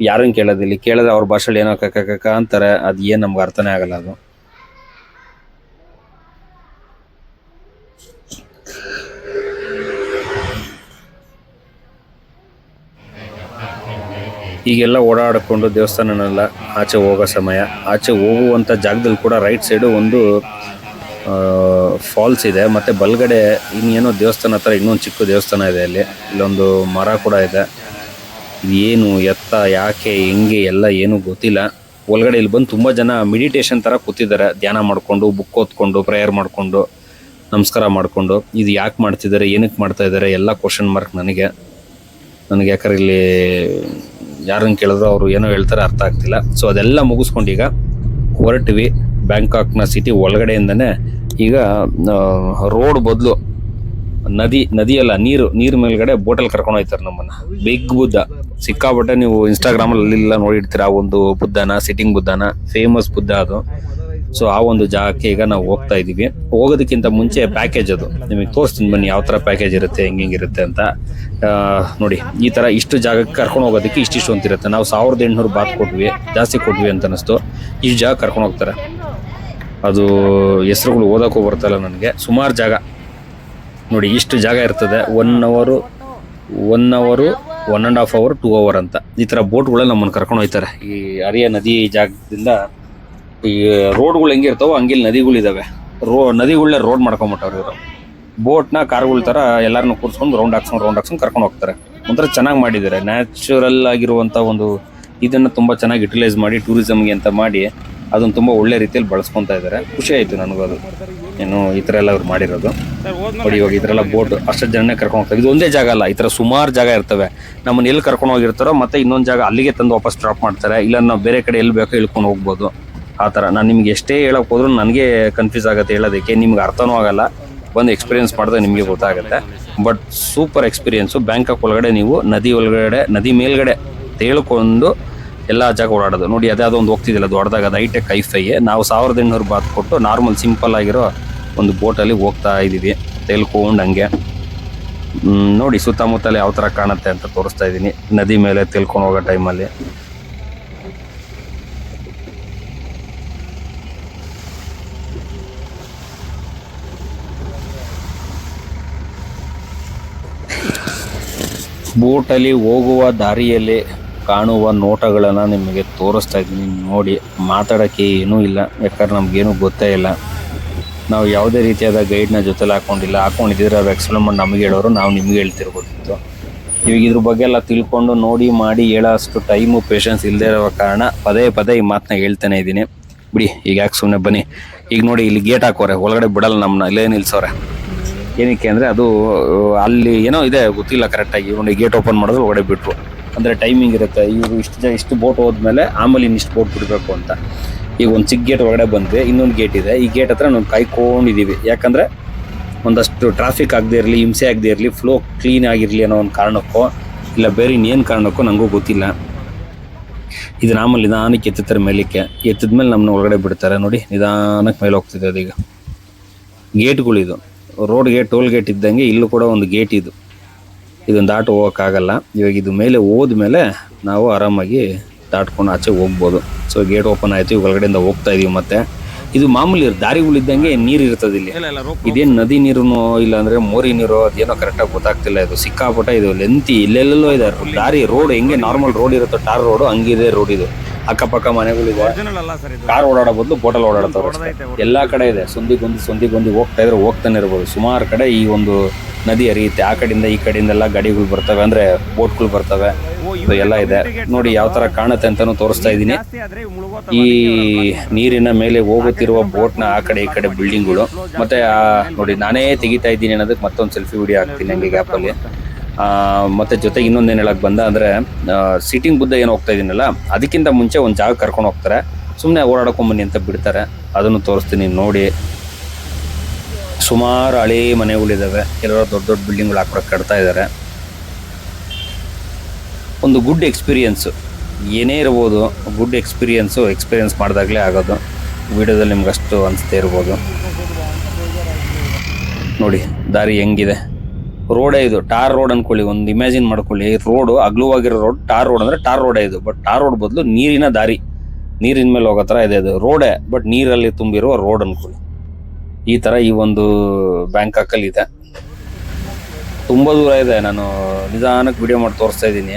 ಯಾರನ್ನು ಕೇಳೋದಿಲ್ಲ. ಕೇಳಿದ್ರೆ ಅವ್ರ ಭಾಷೆಲಿ ಏನೋ ಕಕ್ಕ ಕಕ್ಕ ಅಂತಾರೆ. ಅದು ಏನು ನಮ್ಗೆ ಅರ್ಥನೇ ಆಗಲ್ಲ ಅದು. ಈಗೆಲ್ಲ ಓಡಾಡಿಕೊಂಡು ದೇವಸ್ಥಾನನೆಲ್ಲ ಆಚೆ ಹೋಗೋ ಸಮಯ. ಆಚೆ ಹೋಗುವಂಥ ಜಾಗದಲ್ಲಿ ಕೂಡ ರೈಟ್ ಸೈಡು ಒಂದು ಫಾಲ್ಸ್ ಇದೆ. ಮತ್ತು ಬಲಗಡೆ ಇನ್ನೇನೋ ದೇವಸ್ಥಾನ ಹತ್ರ ಇನ್ನೊಂದು ಚಿಕ್ಕ ದೇವಸ್ಥಾನ ಇದೆ ಅಲ್ಲಿ. ಇಲ್ಲೊಂದು ಮರ ಕೂಡ ಇದೆ. ಏನು ಎತ್ತ, ಯಾಕೆ, ಹೆಂಗೆ, ಎಲ್ಲ ಏನೂ ಗೊತ್ತಿಲ್ಲ. ಒಳಗಡೆ ಇಲ್ಲಿ ಬಂದು ತುಂಬ ಜನ ಮೆಡಿಟೇಷನ್ ಥರ ಕೂತಿದ್ದಾರೆ. ಧ್ಯಾನ ಮಾಡಿಕೊಂಡು ಬುಕ್ ಓದ್ಕೊಂಡು ಪ್ರೇಯರ್ ಮಾಡಿಕೊಂಡು, ನಮಸ್ಕಾರ ಮಾಡಿಕೊಂಡು. ಇದು ಯಾಕೆ ಮಾಡ್ತಿದ್ದಾರೆ ಏನಕ್ಕೆ ಮಾಡ್ತಾ ಇದ್ದಾರೆ, ಎಲ್ಲ ಕ್ವಶನ್ ಮಾರ್ಕ್ ನನಗೆ. ನನಗೆ ಯಾಕಂದ್ರೆ ಇಲ್ಲಿ ಯಾರನ್ನ ಕೇಳಿದ್ರು ಅವರು ಏನೋ ಹೇಳ್ತಾರೆ ಅರ್ಥ ಆಗ್ತಿಲ್ಲ. ಸೊ ಅದೆಲ್ಲ ಮುಗಿಸ್ಕೊಂಡು ಈಗ ಹೊರಟಿವಿ ಬ್ಯಾಂಕಾಕ್ನ ಸಿಟಿ ಒಳಗಡೆಯಿಂದನೇ. ಈಗ ರೋಡ್ ಬದಲು ನದಿ, ನದಿಯಲ್ಲ, ನೀರು ನೀರು ಮೇಲ್ಗಡೆ ಬೋಟಲ್ಲಿ ಕರ್ಕೊಂಡು ಹೋಗ್ತಾರೆ ನಮ್ಮನ್ನ. ಬಿಗ್ ಬುದ್ಧ. ಸಿಕ್ಕಾಪಟ್ಟೆ ನೀವು ಇನ್ಸ್ಟಾಗ್ರಾಮಲ್ಲಿ ಅಲ್ಲಿಲ್ಲ ನೋಡಿರ್ತೀರ, ಆ ಒಂದು ಬುದ್ಧನ ಸಿಟ್ಟಿಂಗ್ ಬುದ್ಧನ ಫೇಮಸ್ ಬುದ್ಧ ಅದು. ಸೊ ಆ ಒಂದು ಜಾಗಕ್ಕೆ ಈಗ ನಾವು ಹೋಗ್ತಾ ಇದೀವಿ ಹೋಗೋದಕ್ಕಿಂತ ಮುಂಚೆ ಪ್ಯಾಕೇಜ್ ಅದು. ನಿಮಗೆ ತೋರಿಸ್ತೀನಿ ಬನ್ನಿ, ಯಾವ ಥರ ಪ್ಯಾಕೇಜ್ ಇರುತ್ತೆ, ಹೆಂಗೆ ಹೆಂಗಿರುತ್ತೆ ಅಂತ. ನೋಡಿ, ಈ ಥರ ಇಷ್ಟು ಜಾಗಕ್ಕೆ ಕರ್ಕೊಂಡು ಹೋಗೋದಕ್ಕೆ ಇಷ್ಟಿಷ್ಟು ಅಂತ ಇರುತ್ತೆ. ನಾವು ಸಾವಿರದ ಎಂಟುನೂರು ಬಾತ್ ಕೊಟ್ವಿ, ಜಾಸ್ತಿ ಕೊಟ್ವಿ ಅಂತ ಅನಿಸ್ತು. ಇಷ್ಟು ಜಾಗ ಕರ್ಕೊಂಡು ಹೋಗ್ತಾರೆ. ಅದು ಹೆಸರುಗಳು ಓದೋಕ್ಕೂ ಬರ್ತಲ್ಲ ನನಗೆ. ಸುಮಾರು ಜಾಗ. ನೋಡಿ, ಇಷ್ಟು ಜಾಗ ಇರ್ತದೆ. One hour one hour one and half hour two hour ಅಂತ. ಈ ಥರ ಬೋಟ್ಗಳಲ್ಲಿ ನಮ್ಮನ್ನು ಕರ್ಕೊಂಡು ಹೋಗ್ತಾರೆ. ಈ ಹರಿಯ ನದಿ ಜಾಗದಿಂದ ಈ ರೋಡ್ಗಳು ಹೆಂಗೆ ಇರ್ತಾವೋ ಹಂಗೆ ಇಲ್ಲಿ ನದಿಗಳಿದಾವೆ ರೋ ನದಿಗಳನ್ನ ರೋಡ್ ಮಾಡ್ಕೊಂಬಿಟ್ಟವ್ರು ಇವರು. ಬೋಟ್ನ ಕಾರ್ಗಳ ಥರ ಎಲ್ಲರನ್ನೂ ಕೂರ್ಸ್ಕೊಂಡು ರೌಂಡ್ ಹಾಕ್ಸ್ಕೊಂಡು ರೌಂಡ್ ಹಾಕ್ಸ್ಕೊಂಡು ಕರ್ಕೊಂಡು ಹೋಗ್ತಾರೆ. ಒಂಥರ ಚೆನ್ನಾಗಿ ಮಾಡಿದ್ದಾರೆ. ನ್ಯಾಚುರಲ್ ಆಗಿರುವಂಥ ಒಂದು ಇದನ್ನು ತುಂಬ ಚೆನ್ನಾಗಿ ಯುಟಿಲೈಸ್ ಮಾಡಿ ಟೂರಿಸಮ್ಗೆ ಅಂತ ಮಾಡಿ ಅದನ್ನು ತುಂಬ ಒಳ್ಳೆ ರೀತಿಯಲ್ಲಿ ಬಳಸ್ಕೊತಾ ಇದ್ದಾರೆ. ಖುಷಿ ಆಯಿತು ನನಗದು ಏನು ಈ ಥರ ಎಲ್ಲ ಅವ್ರು ಮಾಡಿರೋದು. ನೋಡಿ ಇವಾಗ ಈ ಬೋಟ್ ಅಷ್ಟು ಜನನೇ ಕರ್ಕೊಂಡು ಹೋಗ್ತಾರೆ. ಇದು ಒಂದೇ ಜಾಗ ಅಲ್ಲ, ಈ ಥರ ಸುಮಾರು ಜಾಗ ಇರ್ತವೆ. ನಮ್ಮನ್ನ ಎಲ್ಲಿ ಕರ್ಕೊಂಡು ಹೋಗಿರ್ತಾರೋ ಮತ್ತೆ ಇನ್ನೊಂದು ಜಾಗ ಅಲ್ಲಿಗೆ ತಂದು ವಾಪಸ್ ಡ್ರಾಪ್ ಮಾಡ್ತಾರೆ. ಇಲ್ಲ ನಾವು ಬೇರೆ ಕಡೆ ಎಲ್ಲಿ ಬೇಕೋ ಇಳ್ಕೊಂಡು ಹೋಗ್ಬೋದು. ಆ ಥರ. ನಾನು ನಿಮ್ಗೆ ಎಷ್ಟೇ ಹೇಳಕ್ ಹೋದ್ರು ನನಗೆ ಕನ್ಫ್ಯೂಸ್ ಆಗುತ್ತೆ ಹೇಳೋದಕ್ಕೆ. ನಿಮ್ಗೆ ಅರ್ಥನೂ ಆಗಲ್ಲ. ಬಂದು ಎಕ್ಸ್ಪೀರಿಯನ್ಸ್ ಮಾಡಿದ್ರೆ ನಿಮಗೆ ಗೊತ್ತಾಗುತ್ತೆ. ಬಟ್ ಸೂಪರ್ ಎಕ್ಸ್ಪೀರಿಯೆನ್ಸು ಬ್ಯಾಂಕಾಕ್ ಒಳಗಡೆ ನೀವು, ನದಿ ಒಳಗಡೆ, ನದಿ ಮೇಲ್ಗಡೆ ತೇಳ್ಕೊಂಡು ಎಲ್ಲ ಜಾಗ ಓಡಾಡೋದು. ನೋಡಿ ಅದ್ಯಾವುದೋ ಒಂದು ಹೋಗ್ತಿದ್ದಿಲ್ಲ, ದೊಡ್ಡದಾಗ ಅದು ಹೈಟೆಕ್ ಐಫೈ ನಾವು ಸಾವಿರದ ಎಂಟುನೂರು ಬಾತ್ ಕೊಟ್ಟು ನಾರ್ಮಲ್ ಸಿಂಪಲ್ ಆಗಿರೋ ಒಂದು ಬೋಟಲ್ಲಿ ಹೋಗ್ತಾ ಇದ್ದೀವಿ ತೇಲ್ಕೊಂಡು ಹಂಗೆ. ನೋಡಿ ಸುತ್ತಮುತ್ತಲೇ ಯಾವ ಥರ ಕಾಣುತ್ತೆ ಅಂತ ತೋರಿಸ್ತಾ ಇದ್ದೀನಿ. ನದಿ ಮೇಲೆ ತೇಲ್ಕೊಂಡು ಹೋಗೋ ಟೈಮಲ್ಲಿ ಬೋಟಲ್ಲಿ ಹೋಗುವ ದಾರಿಯಲ್ಲಿ ಕಾಣುವ ನೋಟಗಳನ್ನು ನಿಮಗೆ ತೋರಿಸ್ತಾ ಇದ್ದೀನಿ. ನೋಡಿ, ಮಾತಾಡೋಕ್ಕೆ ಏನೂ ಇಲ್ಲ. ಯಾಕಂದ್ರೆ ನಮಗೇನು ಗೊತ್ತೇ ಇಲ್ಲ. ನಾವು ಯಾವುದೇ ರೀತಿಯಾದ ಗೈಡ್ನ ಜೊತೆಲಿ ಹಾಕೊಂಡಿಲ್ಲ. ಹಾಕೊಂಡಿದ್ರೆ ಅವ್ರು ಎಕ್ಸ್ಪ್ಲೇನ್ ಮಾಡಿ ನಮಗೆ ಹೇಳೋರು ನಾವು ನಿಮಗೆ ಹೇಳ್ತಿರ್ಬೋದಿತ್ತು. ಇವಾಗ ಇದ್ರ ಬಗ್ಗೆ ಎಲ್ಲ ತಿಳ್ಕೊಂಡು ನೋಡಿ, ಮಾಡಿ ಹೇಳೋ ಅಷ್ಟು ಟೈಮು ಪೇಷನ್ಸ್ ಇಲ್ಲದೆ ಇರೋ ಕಾರಣ ಪದೇ ಪದೇ ಈ ಮಾತನ್ನ ಹೇಳ್ತಾನೆ ಇದ್ದೀನಿ. ಬಿಡಿ, ಈಗ ಯಾಕೆ ಸುಮ್ಮನೆ ಬನ್ನಿ. ಈಗ ನೋಡಿ, ಇಲ್ಲಿ ಗೇಟ್ ಹಾಕೋರೆ. ಒಳಗಡೆ ಬಿಡಲ್ಲ ನಮ್ಮನ್ನ. ಇಲ್ಲೇ ನಿಲ್ಸವ್ರೆ ಏನಕ್ಕೆ ಅಂದರೆ ಅದು ಅಲ್ಲಿ ಏನೋ ಇದೆ, ಗೊತ್ತಿಲ್ಲ ಕರೆಕ್ಟಾಗಿ ಒಂದು ಗೇಟ್ ಓಪನ್ ಮಾಡಿದ್ರೆ ಒಳಗಡೆ ಬಿಟ್ಟರು ಅಂದರೆ ಟೈಮಿಂಗ್ ಇರುತ್ತೆ. ಇವರು ಇಷ್ಟು ಜ, ಇಷ್ಟು ಬೋಟ್ ಹೋದ್ಮೇಲೆ ಆಮೇಲೆ ಇನ್ನಿಷ್ಟು ಬೋಟ್ ಬಿಡಬೇಕು ಅಂತ. ಈಗ ಒಂದು ಚಿಕ್ಕ ಗೇಟ್ ಒಳಗಡೆ ಬಂದ್ವಿ. ಇನ್ನೊಂದು ಗೇಟ್ ಇದೆ. ಈ ಗೇಟ್ ಹತ್ರ ನಾವು ಕಾಯ್ಕೊಂಡಿದ್ದೀವಿ ಯಾಕಂದರೆ ಒಂದಷ್ಟು ಟ್ರಾಫಿಕ್ ಆಗದೆ ಇರಲಿ, ಹಿಂಸೆ ಆಗದೆ ಇರಲಿ ಫ್ಲೋ ಕ್ಲೀನ್ ಆಗಿರಲಿ ಅನ್ನೋ ಒಂದು ಕಾರಣಕ್ಕೋ, ಇಲ್ಲ ಬೇರೆ ಇನ್ನೇನು ಕಾರಣಕ್ಕೋ ನನಗೂ ಗೊತ್ತಿಲ್ಲ. ಇದು ಆಮೇಲೆ ನಿಧಾನಕ್ಕೆ ಎತ್ತುತ್ತಾರೆ ಮೇಲಕ್ಕೆ. ಎತ್ತಿದ್ಮೇಲೆ ನಮ್ಮನ್ನ ಒಳಗಡೆ ಬಿಡ್ತಾರೆ. ನೋಡಿ, ನಿಧಾನಕ್ಕೆ ಮೇಲೆ ಹೋಗ್ತಿದೆ ಅದೀಗ ಗೇಟ್ಗಳಿದು. ರೋಡ್ಗೆ ಟೋಲ್ ಗೇಟ್ ಇದ್ದಂಗೆ ಇಲ್ಲೂ ಕೂಡ ಒಂದು ಗೇಟ್ ಇದು. ಇದನ್ನು ದಾಟು ಹೋಗೋಕ್ಕಾಗಲ್ಲ. ಇವಾಗ ಇದು ಮೇಲೆ ಹೋದ್ಮೇಲೆ ನಾವು ಆರಾಮಾಗಿ ದಾಟ್ಕೊಂಡು ಆಚೆ ಹೋಗ್ಬೋದು. ಸೊ ಗೇಟ್ ಓಪನ್ ಆಯಿತು ಇವು ಒಳಗಡೆಯಿಂದ ಹೋಗ್ತಾ ಇದೀವಿ ಮತ್ತೆ. ಇದು ಮಾಮೂಲಿ ದಾರಿಗಳಿದ್ದಂಗೆ ನೀರು ಇರ್ತದೆ ಇಲ್ಲಿ. ಇದೇನು ನದಿ ನೀರು ಇಲ್ಲ ಅಂದ್ರೆ ಮೋರಿ ನೀರು ಅದೇನೋ ಕರೆಕ್ಟಾಗಿ ಗೊತ್ತಾಗ್ತಿಲ್ಲ ಇದು. ಸಿಕ್ಕಾಪಟ್ಟ ಇದು ಲೆಂತಿ ಇಲ್ಲೆಲ್ಲೋ ಇದೆ. ದಾರಿ ರೋಡ್ ಹೆಂಗೆ ನಾರ್ಮಲ್ ರೋಡ್ ಇರುತ್ತೋ ಟಾರ್ ರೋಡ್ ಹಂಗಿದೆ ರೋಡ್ ಇದು. ಅಕ್ಕಪಕ್ಕ ಮನೆಗಳಿದೆ. ಕಾರ್ ಓಡಾಡೋ ಬದಲು ಬೋಟಲ್ ಓಡಾಡ್ತಾರೆ ಎಲ್ಲಾ ಕಡೆ ಇದೆ. ಸಂದಿಗೊಂದಿ ಸಂದಿಗೊಂದಿ ಹೋಗ್ತಾ ಇದ್ರೆ ಹೋಗ್ತಾನೆ ಇರ್ಬೋದು. ಸುಮಾರು ಕಡೆ ಈ ಒಂದು ನದಿ ಹರಿಯುತ್ತೆ. ಆ ಕಡೆಯಿಂದ ಈ ಕಡೆಯಿಂದ ಎಲ್ಲ ಗಾಡಿಗಳು ಬರ್ತವೆ. ಅಂದ್ರೆ ಬೋಟ್ಗಳು ಬರ್ತವೆ. ಎಲ್ಲ ಇದೆ. ನೋಡಿ ಯಾವ ತರ ಕಾಣುತ್ತೆ ಅಂತಾನು ತೋರಿಸ್ತಾ ಇದ್ದೀನಿ. ಈ ನೀರಿನ ಮೇಲೆ ಹೋಗುತ್ತಿರುವ ಬೋಟ್ನ ಆ ಕಡೆ ಈ ಕಡೆ ಬಿಲ್ಡಿಂಗ್ಗಳು ಮತ್ತೆ ನೋಡಿ ನಾನೇ ತೆಗಿತಾ ಇದ್ದೀನಿ ಅನ್ನೋದಕ್ಕೆ ಮತ್ತೊಂದು ಸೆಲ್ಫಿ ವಿಡಿಯೋ ಹಾಕ್ತೀನಿ ಹಂಗೆ ಗ್ಯಾಪಲ್ಲಿ ಮತ್ತೆ ಜೊತೆಗೆ ಇನ್ನೊಂದೇನು ಹೇಳಕ್ ಬಂದ ಅಂದ್ರೆ ಸೀಟಿಂಗ್ ಬುದ್ಧ ಏನು ಹೋಗ್ತಾ ಇದೀನಲ್ಲ, ಅದಕ್ಕಿಂತ ಮುಂಚೆ ಒಂದು ಜಾಗ ಕರ್ಕೊಂಡು ಹೋಗ್ತಾರೆ. ಸುಮ್ಮನೆ ಓಡಾಡ್ಕೊಂಬನ್ನಿ ಅಂತ ಬಿಡ್ತಾರೆ. ಅದನ್ನು ತೋರಿಸ್ತೀನಿ ನೋಡಿ. ಸುಮಾರು ಹಳೇ ಮನೆಗಳಿದ್ದಾವೆ ಕೆಲವರು ದೊಡ್ಡ ದೊಡ್ಡ ಬಿಲ್ಡಿಂಗ್ಗಳು ಹಾಕ್ಬಿಟ್ಟು ಕಟ್ತಾ ಇದ್ದಾರೆ ಒಂದು ಗುಡ್ ಎಕ್ಸ್ಪೀರಿಯನ್ಸು ಏನೇ ಇರ್ಬೋದು ಗುಡ್ ಎಕ್ಸ್ಪೀರಿಯನ್ಸು ಎಕ್ಸ್ಪೀರಿಯನ್ಸ್ ಮಾಡಿದಾಗಲೇ ಆಗೋದು. ವಿಡಿಯೋದಲ್ಲಿ ನಿಮ್ಗೆ ಅಷ್ಟು ಅನಿಸ್ತಾ ಇರ್ಬೋದು. ನೋಡಿ, ದಾರಿ ಹೆಂಗಿದೆ? ರೋಡೇ ಇದು ಟಾರ್ ರೋಡ್ ಅನ್ಕೊಳ್ಳಿ ಒಂದು ಇಮ್ಯಾಜಿನ್ ಮಾಡ್ಕೊಳ್ಳಿ. ರೋಡು ಅಗ್ಲುವಾಗಿರೋ ರೋಡ್ ಟಾರ್ ರೋಡ್ ಅಂದ್ರೆ ಟಾರ್ ರೋಡೇ ಇದು. ಬಟ್ ಟಾರ್ ರೋಡ್ ಬದಲು ನೀರಿನ ದಾರಿ. ನೀರಿನ ಮೇಲೆ ಹೋಗೋ ಥರ ಇದೆ ಅದು. ರೋಡೇ ಬಟ್ ನೀರಲ್ಲಿ ತುಂಬಿರುವ ರೋಡ್ ಅನ್ಕೊಳ್ಳಿ. ಈ ಥರ ಈ ಒಂದು ಬ್ಯಾಂಕಾಕಲ್ಲಿ ಇದೆ. ತುಂಬ ದೂರ ಇದೆ. ನಾನು ನಿಧಾನಕ್ಕೆ ವಿಡಿಯೋ ಮಾಡಿ ತೋರಿಸ್ತಾ ಇದ್ದೀನಿ.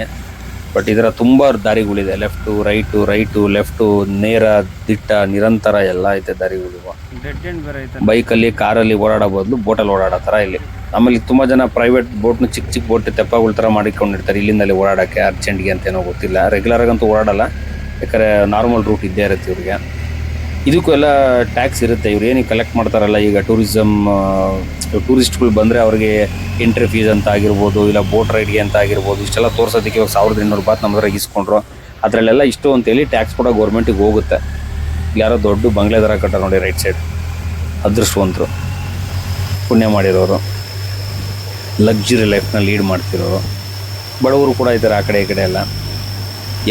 ಬಟ್ ಇದರ ತುಂಬ ದಾರಿಗಳಿದೆ. ಲೆಫ್ಟು ರೈಟು ರೈಟು ಲೆಫ್ಟು ನೇರ ದಿಟ್ಟ ನಿರಂತರ ಎಲ್ಲ ಐತೆ ದಾರಿಗಳು ಬೈಕಲ್ಲಿ ಕಾರಲ್ಲಿ ಓಡಾಡೋ ಬದಲು ಬೋಟಲ್ಲಿ ಓಡಾಡೋ ಥರ ಇಲ್ಲಿ. ಆಮೇಲೆ ತುಂಬ ಜನ ಪ್ರೈವೇಟ್ ಬೋಟ್ನ ಚಿಕ್ಕ ಚಿಕ್ಕ ಬೋಟ್ ತೆಪ್ಪಗಳ ಥರ ಮಾಡಿಕೊಂಡಿರ್ತಾರೆ. ಇಲ್ಲಿಂದಲ್ಲಿ ಓಡಾಡೋಕ್ಕೆ ಅರ್ಜೆಂಟ್ಗೆ ಅಂತ ಏನೋ ಗೊತ್ತಿಲ್ಲ ರೆಗ್ಯುಲರ್ ಆಗಂತೂ ಓಡಾಡಲ್ಲ. ಯಾಕಂದರೆ ನಾರ್ಮಲ್ ರೂಟ್ ಇದ್ದೇ ಇರುತ್ತೆ ಇವ್ರಿಗೆ. ಇದಕ್ಕೂ ಎಲ್ಲ ಟ್ಯಾಕ್ಸ್ ಇರುತ್ತೆ. ಇವ್ರು ಏನಿಗೆ ಕಲೆಕ್ಟ್ ಮಾಡ್ತಾರಲ್ಲ, ಈಗ ಟೂರಿಸಮ್ ಟೂರಿಸ್ಟ್ಗಳು ಬಂದರೆ ಅವ್ರಿಗೆ ಎಂಟ್ರಿ ಫೀಸ್ ಅಂತ ಆಗಿರ್ಬೋದು, ಇಲ್ಲ ಬೋಟ್ ರೈಡ್ಗೆ ಅಂತ ಆಗಿರ್ಬೋದು, ಇಷ್ಟೆಲ್ಲ ತೋರ್ಸೋದಕ್ಕೆ ಇವಾಗ ಸಾವಿರದ ಇನ್ನೂರು ಬಾತ್ ನಮ್ಮ ಹತ್ರ ಇಸ್ಕೊಂಡ್ರು. ಅದರಲ್ಲೆಲ್ಲ ಇಷ್ಟು ಅಂತೇಳಿ ಟ್ಯಾಕ್ಸ್ ಕೂಡ ಗೌರ್ಮೆಂಟಿಗೆ ಹೋಗುತ್ತೆ. ಯಾರೋ ದೊಡ್ಡ ಬಂಗ್ಲೆ ಥರ ಕಟ್ಟಾರ ನೋಡಿ ರೈಟ್ ಸೈಡ್ ಅದೃಷ್ಟವಂತರು. ಪುಣ್ಯ ಮಾಡಿರೋರು. ಲಕ್ಸುರಿ ಲೈಫ್ನ ಲೀಡ್ ಮಾಡ್ತಿರೋರು ಬಡವರು ಕೂಡ ಇದ್ದಾರೆ ಆ ಕಡೆ ಈ ಕಡೆ ಎಲ್ಲ.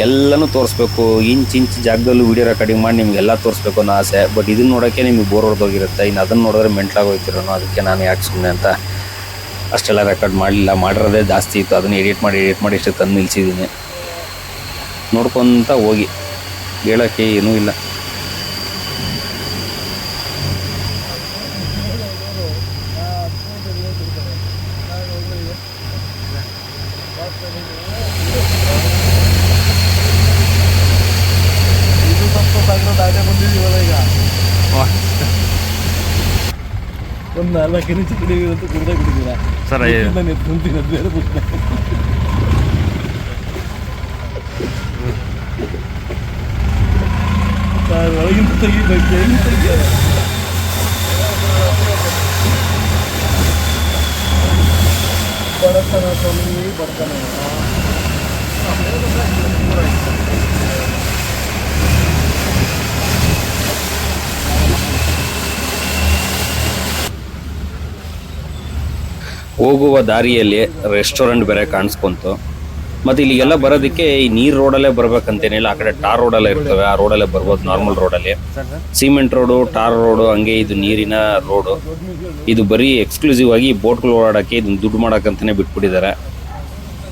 ಎಲ್ಲನೂ ತೋರಿಸ್ಬೇಕು. ಇಂಚ್ ಇಂಚ್ ಜಾಗದಲ್ಲೂ ವಿಡಿಯೋ ರೆಕಾರ್ಡಿಂಗ್ ಮಾಡಿ ನಿಮಗೆಲ್ಲ ತೋರಿಸ್ಬೇಕು ಅನ್ನೋ ಆಸೆ. ಬಟ್ ಇದನ್ನ ನೋಡೋಕ್ಕೆ ನಿಮಗೆ ಬೋರ್ ಹೊಡೆದೋಗಿರುತ್ತೆ. ಇನ್ನು ಅದನ್ನು ನೋಡಿದ್ರೆ ಮೆಂಟ್ಲಾಗೋಯ್ತಿರೋನು ಅದಕ್ಕೆ ನಾನು ಯಾಕೆ ಸುಮ್ಮನೆ ಅಂತ ಅಷ್ಟೆಲ್ಲ ರೆಕಾರ್ಡ್ ಮಾಡಲಿಲ್ಲ. ಮಾಡಿರೋದೇ ಜಾಸ್ತಿ ಇತ್ತು. ಅದನ್ನು ಎಡಿಟ್ ಮಾಡಿ ಎಡಿಟ್ ಮಾಡಿ ಇಷ್ಟು ತಂದು ನಿಲ್ಸಿದ್ದೀನಿ. ನೋಡ್ಕೊತ ಹೋಗಿ. ಹೇಳೋಕ್ಕೆ ಏನೂ ಇಲ್ಲ ಇದು ಸ್ವಲ್ಪ ಸಾಗರ ದಾಟೆ ಬಂದಿದ್ದೀವಲ್ಲ ಈಗ ಒಂದು ನಾಲ್ಕು ಇಂಚು ಕುಡಿಯೋದಂತೂ ಕೂಡ ಕುಡಿದಿಲ್ಲ ಸರ್ ನಾನು ಎತ್ಕೊಂತೀನಿ ಅದು ಬೇರೆ ಬಿಟ್ಟು ಸರ್ ಒಳಗಿಂದ ತೆಗಿಬೇಕು. ಎಲ್ಲಿ ತೆಗಿಯ ಬಡತನ ಸ್ವಾಮಿ ಹೋಗುವ ದಾರಿಯಲ್ಲಿ ರೆಸ್ಟೋರೆಂಟ್ ಬೇರೆ ಕಾಣಿಸ್ಕೊಂತು. ಮತ್ತು ಇಲ್ಲಿಗೆಲ್ಲ ಬರೋದಕ್ಕೆ ಈ ನೀರ್ ರೋಡಲ್ಲೇ ಬರ್ಬೇಕಂತೇನಿಲ್ಲ ಆ ಕಡೆ ಟಾರ್ ರೋಡಲ್ಲೇ ಇರ್ತವೆ, ಆ ರೋಡಲ್ಲೇ ಬರ್ಬೋದು ನಾರ್ಮಲ್ ರೋಡಲ್ಲಿ ಸಿಮೆಂಟ್ ರೋಡು ಟಾರ್ ರೋಡು ಹಂಗೆ ಇದು ನೀರಿನ ರೋಡು ಇದು ಬರೀ ಎಕ್ಸ್ಕ್ಲೂಸಿವ್ ಆಗಿ ಬೋಟ್ಗಳು ಓಡಾಡಕ್ಕೆ ಇದನ್ನು ದುಡ್ಡು ಮಾಡೋಕ್ಕಂತಲೇ ಬಿಟ್ಬಿಟ್ಟಿದ್ದಾರೆ.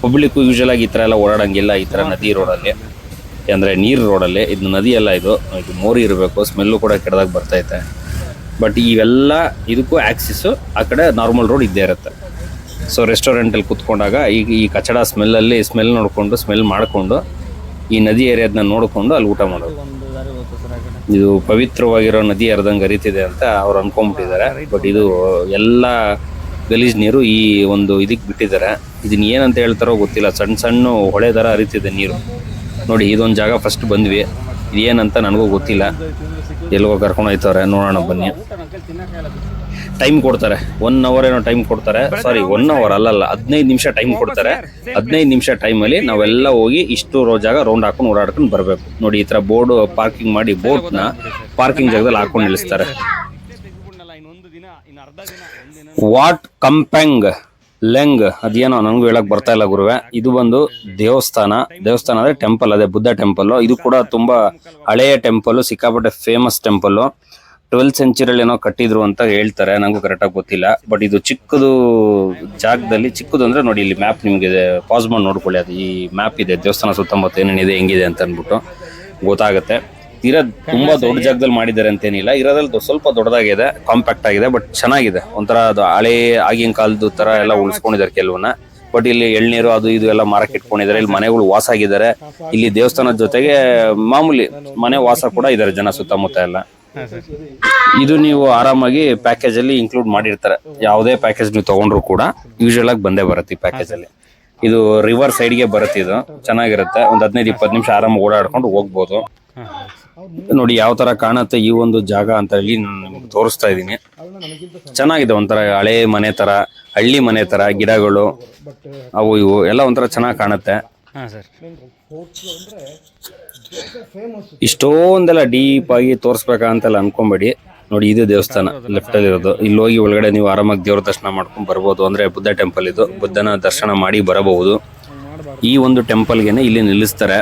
ಪಬ್ಲಿಕ್ಕು ಯೂಶಲ್ ಆಗಿ ಈ ಥರ ಎಲ್ಲ ಓಡಾಡೋಂಗಿಲ್ಲ ಈ ಥರ ನದಿ ರೋಡಲ್ಲಿ ಅಂದರೆ ನೀರು ರೋಡಲ್ಲಿ ಇದು ನದಿ ಎಲ್ಲ ಇದು ಇದು ಮೋರಿ ಇರಬೇಕು ಸ್ಮೆಲ್ಲು ಕೂಡ ಕೆಡದಾಗ ಬರ್ತೈತೆ ಬಟ್ ಇವೆಲ್ಲ ಇದಕ್ಕೂ ಆಕ್ಸಿಸ್ಸು ಆ ಕಡೆ ನಾರ್ಮಲ್ ರೋಡ್ ಇದ್ದೇ ಇರುತ್ತೆ. ಸೊ ರೆಸ್ಟೋರೆಂಟಲ್ಲಿ ಕೂತ್ಕೊಂಡಾಗ ಈಗ ಈ ಕಚಡ ಸ್ಮೆಲ್ಲಲ್ಲಿ ಸ್ಮೆಲ್ ನೋಡಿಕೊಂಡು ಸ್ಮೆಲ್ ಮಾಡಿಕೊಂಡು, ಈ ನದಿ ಏರಿಯಾದನ್ನ ನೋಡಿಕೊಂಡು ಅಲ್ಲಿ ಊಟ ಮಾಡೋದು. ಇದು ಪವಿತ್ರವಾಗಿರೋ ನದಿ ಹರಿದಂಗೆ ಹರಿತಿದೆ ಅಂತ ಅವ್ರು ಅನ್ಕೊಂಡ್ಬಿಟ್ಟಿದ್ದಾರೆ ಬಟ್ ಇದು ಎಲ್ಲ ಗಲೀಜ್ ನೀರು ಈ ಒಂದು ಇದಕ್ಕೆ ಬಿಟ್ಟಿದ್ದಾರೆ. ಇದನ್ನ ಏನಂತ ಹೇಳ್ತಾರೋ ಗೊತ್ತಿಲ್ಲ. ಸಣ್ಣ ಸಣ್ಣ ಹೊಳೆ ಥರ ಹರಿತಿದೆ ನೀರು. ನೋಡಿ, ಇದೊಂದು ಜಾಗ ಫಸ್ಟ್ ಬಂದ್ವಿ. ಏನಂತ ನನಗೂ ಗೊತ್ತಿಲ್ಲ. ಎಲ್ಲಿಗೋ ಕರ್ಕೊಂಡು ಹೋಯ್ತವ್ರೆ, ನೋಡೋಣ ಬನ್ನಿ. ಟೈಮ್ ಕೊಡ್ತಾರೆ. ಒನ್ ಅವರ್ ಏನೋ ಟೈಮ್ ಕೊಡ್ತಾರೆ. ಸಾರಿ ಒನ್ ಅವರ್ ಅಲ್ಲಲ್ಲ ಹದಿನೈದು ನಿಮಿಷ ಟೈಮ್ ಕೊಡ್ತಾರೆ. ಹದಿನೈದು ನಿಮಿಷ ಟೈಮಲ್ಲಿ ನಾವೆಲ್ಲ ಹೋಗಿ ಇಷ್ಟು ಜಾಗ ರೌಂಡ್ ಹಾಕೊಂಡು ಓಡಾಡ್ಕೊಂಡು ಬರಬೇಕು. ನೋಡಿ ಈ ಥರ ಬೋರ್ಡ್ ಪಾರ್ಕಿಂಗ್ ಮಾಡಿ ಬೋಟ್ನ ಪಾರ್ಕಿಂಗ್ ಜಾಗದಲ್ಲಿ ಹಾಕೊಂಡು ನಿಲ್ಲಿಸ್ತಾರೆ. ವಾಟ್ ಕಂಪೆಂಗ್ ಲೆಂಗ್ ಅದೇನೋ ನನಗೂ ಹೇಳಕ್ ಬರ್ತಾ ಇಲ್ಲ ಗುರುವೆ. ಇದು ಬಂದು ದೇವಸ್ಥಾನ. ದೇವಸ್ಥಾನ ಅಂದ್ರೆ ಟೆಂಪಲ್ ಅದೇ ಬುದ್ಧ ಟೆಂಪಲ್ ಇದು ಕೂಡ ತುಂಬಾ ಹಳೆಯ ಟೆಂಪಲ್ ಸಿಕ್ಕಾಪಟ್ಟೆ ಫೇಮಸ್ ಟೆಂಪಲ್ ಟ್ವೆಲ್ತ್ ಸೆಂಚುರಿಯಲ್ಲಿ ಏನೋ ಕಟ್ಟಿದ್ರು ಅಂತ ಹೇಳ್ತಾರೆ ನಂಗೂ ಕರೆಕ್ಟಾಗಿ ಗೊತ್ತಿಲ್ಲ. ಬಟ್ ಇದು ಚಿಕ್ಕದು ಜಾಗದಲ್ಲಿ ಚಿಕ್ಕದು ಅಂದ್ರೆ ನೋಡಿ ಇಲ್ಲಿ ಮ್ಯಾಪ್ ನಿಮಗೆ ಪಾಸ್ ಮಾಡಿ ನೋಡ್ಕೊಳ್ಳಿ. ಅದು ಈ ಮ್ಯಾಪ್ ಇದೆ ದೇವಸ್ಥಾನ ಸುತ್ತಮುತ್ತ ಏನೇನಿದೆ ಹೆಂಗಿದೆ ಅಂತ ಅಂದ್ಬಿಟ್ಟು ಗೊತ್ತಾಗುತ್ತೆ. ತೀರಾ ತುಂಬಾ ದೊಡ್ಡ ಜಾಗದಲ್ಲಿ ಮಾಡಿದ್ದಾರೆ ಅಂತೇನಿಲ್ಲ. ಇರೋದ್ರಲ್ಲಿ ಸ್ವಲ್ಪ ದೊಡ್ಡದಾಗಿದೆ ಕಾಂಪ್ಯಾಕ್ಟ್ ಆಗಿದೆ ಬಟ್ ಚೆನ್ನಾಗಿದೆ. ಒಂಥರ ಅದು ಹಳೆ ಆಗಿನ ಕಾಲದ ತರ ಎಲ್ಲ ಉಳಿಸ್ಕೊಂಡಿದ್ದಾರೆ ಕೆಲವನ್ನ ಬಟ್ ಇಲ್ಲಿ ಎಳ್ನೀರು ಅದು ಇದು ಎಲ್ಲ ಮಾರಕ್ಕೆ ಇಟ್ಕೊಂಡಿದ್ದಾರೆ. ಇಲ್ಲಿ ಮನೆಗಳು ವಾಸ ಆಗಿದ್ದಾರೆ. ಇಲ್ಲಿ ದೇವಸ್ಥಾನದ ಜೊತೆಗೆ ಮಾಮೂಲಿ ಮನೆ ವಾಸ ಕೂಡ ಇದ್ದಾರೆ ಜನ ಸುತ್ತಮುತ್ತ ಎಲ್ಲ. ಇದು ನೀವು ಆರಾಮಾಗಿ ಪ್ಯಾಕೇಜ್ ಅಲ್ಲಿ ಇನ್ಕ್ಲೂಡ್ ಮಾಡಿರ್ತಾರೆ. ಯಾವುದೇ ಪ್ಯಾಕೇಜ್ ನೀವು ತಗೊಂಡ್ರು ಕೂಡ ಯೂಶಲ್ ಆಗಿ ಬಂದೇ ಬರುತ್ತೆ ಈ ಪ್ಯಾಕೇಜ್ ಅಲ್ಲಿ. ಇದು ರಿವರ್ ಸೈಡ್ಗೆ ಬರುತ್ತೆ ಇದು. ಚೆನ್ನಾಗಿರುತ್ತೆ. ಒಂದ್ ಹದಿನೈದು ಇಪ್ಪತ್ತು ನಿಮಿಷ ಆರಾಮಾಗಿ ಓಡಾಡ್ಕೊಂಡು ಹೋಗ್ಬೋದು. ನೋಡಿ ಯಾವ ತರ ಕಾಣುತ್ತೆ ಈ ಒಂದು ಜಾಗ ಅಂತ ಹೇಳಿ ನಾನು ನಿಮ್ಗೆ ತೋರಿಸ್ತಾ ಇದ್ದೀನಿ. ಚೆನ್ನಾಗಿದೆ ಒಂಥರ ಹಳೆ ಮನೆ ತರ ಹಳ್ಳಿ ಮನೆ ತರ ಗಿಡಗಳು ಅವು ಇವು ಎಲ್ಲ ಒಂಥರ ಚೆನ್ನಾಗಿ ಕಾಣುತ್ತೆ. ಹಾಂ ಸರ್. ಇಷ್ಟೊಂದೆಲ್ಲ ಡೀಪ್ ಆಗಿ ತೋರಿಸ್ಬೇಕಂತೆಲ್ಲ ಅನ್ಕೊಂಬೇಡಿ. ನೋಡಿ, ಇದು ದೇವಸ್ಥಾನ ಲೆಫ್ಟ್ ಅಲ್ಲಿ ಇರೋದು. ಇಲ್ಲಿ ಹೋಗಿ ಒಳಗಡೆ ನೀವು ಆರಾಮಾಗಿ ದೇವ್ರ ದರ್ಶನ ಮಾಡ್ಕೊಂಡು ಬರ್ಬೋದು ಅಂದ್ರೆ ಬುದ್ಧ ಟೆಂಪಲ್ ಇದು. ಬುದ್ಧನ ದರ್ಶನ ಮಾಡಿ ಬರಬಹುದು. ಈ ಒಂದು ಟೆಂಪಲ್ಗೆನೆ ಇಲ್ಲಿ ನಿಲ್ಲಿಸ್ತಾರೆ.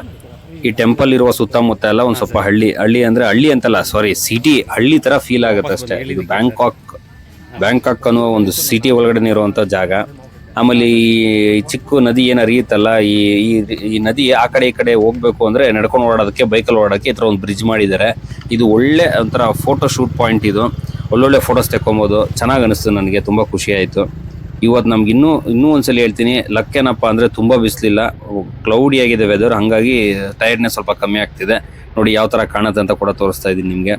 ಈ ಟೆಂಪಲ್ ಇರುವ ಸುತ್ತಮುತ್ತ ಎಲ್ಲ ಒಂದ್ ಸ್ವಲ್ಪ ಹಳ್ಳಿ ಹಳ್ಳಿ ಅಂದ್ರೆ ಹಳ್ಳಿ ಅಂತಲ್ಲ ಸಾರಿ ಸಿಟಿ ಹಳ್ಳಿ ತರ ಫೀಲ್ ಆಗುತ್ತೆ ಅಷ್ಟೇ. ಇದು ಬ್ಯಾಂಕಾಕ್ ಬ್ಯಾಂಕಾಕ್ ಅನ್ನುವ ಒಂದು ಸಿಟಿ ಒಳಗಡೆ ಇರುವಂತ ಜಾಗ. ಆಮೇಲೆ ಈ ಚಿಕ್ಕ ನದಿ ಏನು ಹರಿಯುತ್ತಲ್ಲ ಈ, ಈ- ನದಿ ಆ ಕಡೆ ಈ ಕಡೆ ಹೋಗ್ಬೇಕು ಅಂದ್ರೆ ನಡ್ಕೊಂಡು ಓಡಾಡೋದಕ್ಕೆ, ಬೈಕಲ್ಲಿ ಓಡಾಡೋಕ್ಕೆ ಈ ಥರ ಒಂದು ಬ್ರಿಡ್ಜ್ ಮಾಡಿದ್ದಾರೆ. ಇದು ಒಳ್ಳೆ ಒಂಥರ ಫೋಟೋ ಶೂಟ್ ಪಾಯಿಂಟ್ ಇದು. ಒಳ್ಳೊಳ್ಳೆ ಫೋಟೋಸ್ ತೆಕ್ಕೊಬೋದು. ಚೆನ್ನಾಗಿ ಅನಿಸ್ತು ನನಗೆ, ತುಂಬ ಖುಷಿ ಆಯಿತು. ಇವತ್ತು ನಮ್ಗೆ ಇನ್ನೂ ಇನ್ನೂ ಒಂದ್ಸಲ ಹೇಳ್ತೀನಿ ಲಕ್ ಏನಪ್ಪ ಅಂದರೆ ತುಂಬ ಬಿಸಿಲಿಲ್ಲ. ಕ್ಲೌಡಿ ಆಗಿದೆ ವೆದರ್ ಹಾಗಾಗಿ ಟೈರ್ಡ್ನೆಸ್ ಸ್ವಲ್ಪ ಕಮ್ಮಿ ಆಗ್ತಿದೆ. ನೋಡಿ ಯಾವ ಥರ ಕಾಣುತ್ತೆ ಅಂತ ಕೂಡ ತೋರಿಸ್ತಾ ಇದ್ದೀನಿ ನಿಮಗೆ.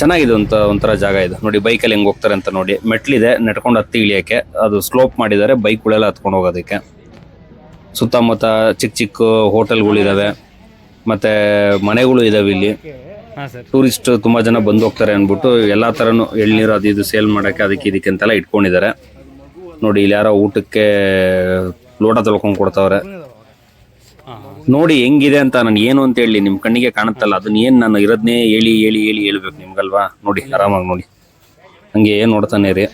ಚೆನ್ನಾಗಿದೆ ಅಂತ ಒಂಥರ ಜಾಗ ಇದು. ನೋಡಿ ಬೈಕಲ್ಲಿ ಹೆಂಗ್ ಹೋಗ್ತಾರೆ ಅಂತ ನೋಡಿ. ಮೆಟ್ಲಿದೆ ನೆಟ್ಕೊಂಡು ಹತ್ತಿ ಇಳಿಯಕ್ಕೆ. ಅದು ಸ್ಲೋಪ್ ಮಾಡಿದ್ದಾರೆ ಬೈಕ್ಗಳೆಲ್ಲ ಹತ್ಕೊಂಡು ಹೋಗೋದಕ್ಕೆ. ಸುತ್ತಮುತ್ತ ಚಿಕ್ಕ ಚಿಕ್ಕ ಇದಾವೆ ಮತ್ತೆ ಮನೆಗಳು ಇದಾವೆ ಇಲ್ಲಿ. ಟೂರಿಸ್ಟ್ ತುಂಬಾ ಜನ ಬಂದು ಹೋಗ್ತಾರೆ ಅಂದ್ಬಿಟ್ಟು ಎಲ್ಲಾ ತರನು ಎಳ್ನೀರು ಅದು ಇದು ಸೇಲ್ ಮಾಡಕ್ಕೆ ಅದಕ್ಕೆ ಇದಕ್ಕೆ ಅಂತೆಲ್ಲ ಇಟ್ಕೊಂಡಿದ್ದಾರೆ. ನೋಡಿ ಇಲ್ಲಿ ಯಾರೋ ಊಟಕ್ಕೆ ಲೋಟ ತೊಳ್ಕೊಂಡು ಕೊಡ್ತಾವ್ರೆ. ನೋಡಿ ಹೆಂಗಿದೆ ಅಂತ ನಾನು ಏನು ಅಂತ ಹೇಳಿ ನಿಮ್ ಕಣ್ಣಿಗೆ ಕಾಣುತ್ತಲ್ಲ, ಅದನ್ನ ಏನ್ ನಾನು ಇರೋದ್ನೇ ಹೇಳಿ ಹೇಳಿ ಹೇಳಿ ಹೇಳ್ಬೇಕು ನಿಮ್ಗಲ್ವಾ? ನೋಡಿ, ಆರಾಮಾಗಿ ನೋಡಿ. ಹಂಗೆ ಏನ್ ನೋಡ್ತಾನೆ ರೀ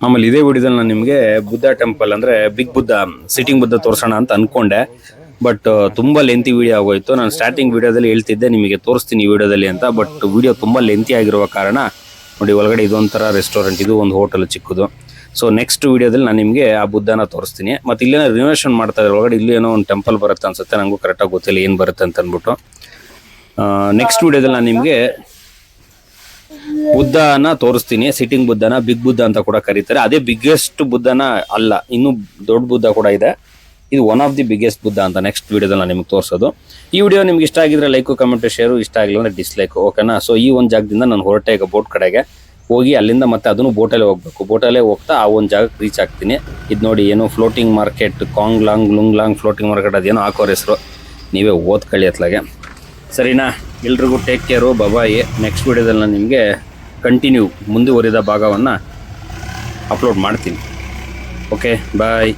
ಆಮೇಲೆ ಇದೇ ವಿಡಿಯೋದಲ್ಲಿ ನಾನು ನಿಮಗೆ ಬುದ್ಧ ಟೆಂಪಲ್ ಅಂದ್ರೆ ಬಿಗ್ ಬುದ್ಧ ಸಿಟಿಂಗ್ ಬುದ್ಧ ತೋರಿಸೋಣ ಅಂತ ಅನ್ಕೊಂಡೆ. ಬಟ್ ತುಂಬಾ ಲೆಂತಿ ವಿಡಿಯೋ ಆಗೋಯ್ತು. ನಾನು ಸ್ಟಾರ್ಟಿಂಗ್ ವಿಡಿಯೋದಲ್ಲಿ ಹೇಳ್ತಿದ್ದೆ, ನಿಮಗೆ ತೋರಿಸ್ತೀನಿ ವಿಡಿಯೋದಲ್ಲಿ ಅಂತ. ಬಟ್ ವಿಡಿಯೋ ತುಂಬಾ ಲೆಂತಿ ಆಗಿರುವ ಕಾರಣ, ನೋಡಿ, ಒಳಗಡೆ ಇದೊಂಥರ ರೆಸ್ಟೋರೆಂಟ್ ಇದು ಒಂದು ಹೋಟೆಲ್ ಚಿಕ್ಕದು. ಸೊ ನೆಕ್ಸ್ಟ್ ವಿಡಿಯೋದಲ್ಲಿ ನಾನು ನಿಮಗೆ ಆ ಬುದ್ಧನ ತೋರಿಸ್ತೀನಿ. ಮತ್ತು ಇಲ್ಲೇನೋ ರಿನೋವೇಷನ್ ಮಾಡ್ತಾ ಇದ್ದಾರೆ ಒಳಗಡೆ ಇಲ್ಲಿ ಏನೋ ಒಂದು ಟೆಂಪಲ್ ಬರುತ್ತೆ ಅನ್ಸುತ್ತೆ. ನನಗೂ ಕರೆಕ್ಟಾಗಿ ಗೊತ್ತಿಲ್ಲ ಏನು ಬರುತ್ತೆ ಅಂತ ಅಂದ್ಬಿಟ್ಟು. ನೆಕ್ಸ್ಟ್ ವಿಡಿಯೋದಲ್ಲಿ ನಾನು ನಿಮಗೆ ಬುದ್ಧನ ತೋರಿಸ್ತೀನಿ. ಸಿಟ್ಟಿಂಗ್ ಬುದ್ಧನ ಬಿಗ್ ಬುದ್ಧ ಅಂತ ಕೂಡ ಕರೀತಾರೆ. ಅದೇ ಬಿಗ್ಗೆಸ್ಟ್ ಬುದ್ಧನ ಅಲ್ಲ, ಇನ್ನೂ ದೊಡ್ಡ ಬುದ್ಧ ಕೂಡ ಇದೆ. ಇದು one of the biggest Buddha ಅಂತ ನೆಕ್ಸ್ಟ್ ವಿಡಿಯೋದಲ್ಲಿ ನಾನು ನಿಮ್ಗೆ ತೋರಿಸೋದು. ಈ ವಿಡಿಯೋ ನಿಮ್ಗೆ ಇಷ್ಟ ಆಗಿದ್ರೆ ಲೈಕು ಕಮೆಂಟು ಶೇರು ಇಷ್ಟ ಆಗಿಲ್ಲ ಅಂದರೆ ಡಿಸ್ಲೈಕು ಓಕೆನಾ ಸೊ ಈ ಒಂದು ಜಾಗದಿಂದ ನಾನು ಹೊರಟೆ ಈಗ ಬೋಟ್ ಕಡೆಗೆ. ಹೋಗಿ ಅಲ್ಲಿಂದ ಮತ್ತೆ ಅದನ್ನು ಬೋಟಲ್ಲೇ ಹೋಗ್ಬೇಕು. ಬೋಟಲ್ಲೇ ಹೋಗ್ತಾ ಆ ಒಂದು ಜಾಗಕ್ಕೆ ರೀಚ್ ಆಗ್ತೀನಿ. ಇದು ನೋಡಿ ಏನು ಫ್ಲೋಟಿಂಗ್ ಮಾರ್ಕೆಟ್ ಕಾಂಗ್ ಲಾಂಗ್ ಲುಂಗ್ ಲಾಂಗ್ ಫ್ಲೋಟಿಂಗ್ ಮಾರ್ಕೆಟ್ ಅದೇನೋ ಹಾಕೋರ ಹೆಸರು. ನೀವೇ ಓದ್ಕೊಳ್ಳಿ ಅತ್ಲಾಗೆ. ಸರಿನಾ? ಎಲ್ರಿಗೂ ಟೇಕ್ ಕೇರು ಬಬಾಯಿ ನೆಕ್ಸ್ಟ್ ವೀಡಿಯೋದಲ್ಲಿ ನಾನು ನಿಮಗೆ ಕಂಟಿನ್ಯೂ ಮುಂದುವರಿದ ಭಾಗವನ್ನು ಅಪ್ಲೋಡ್ ಮಾಡ್ತೀನಿ. Okay bye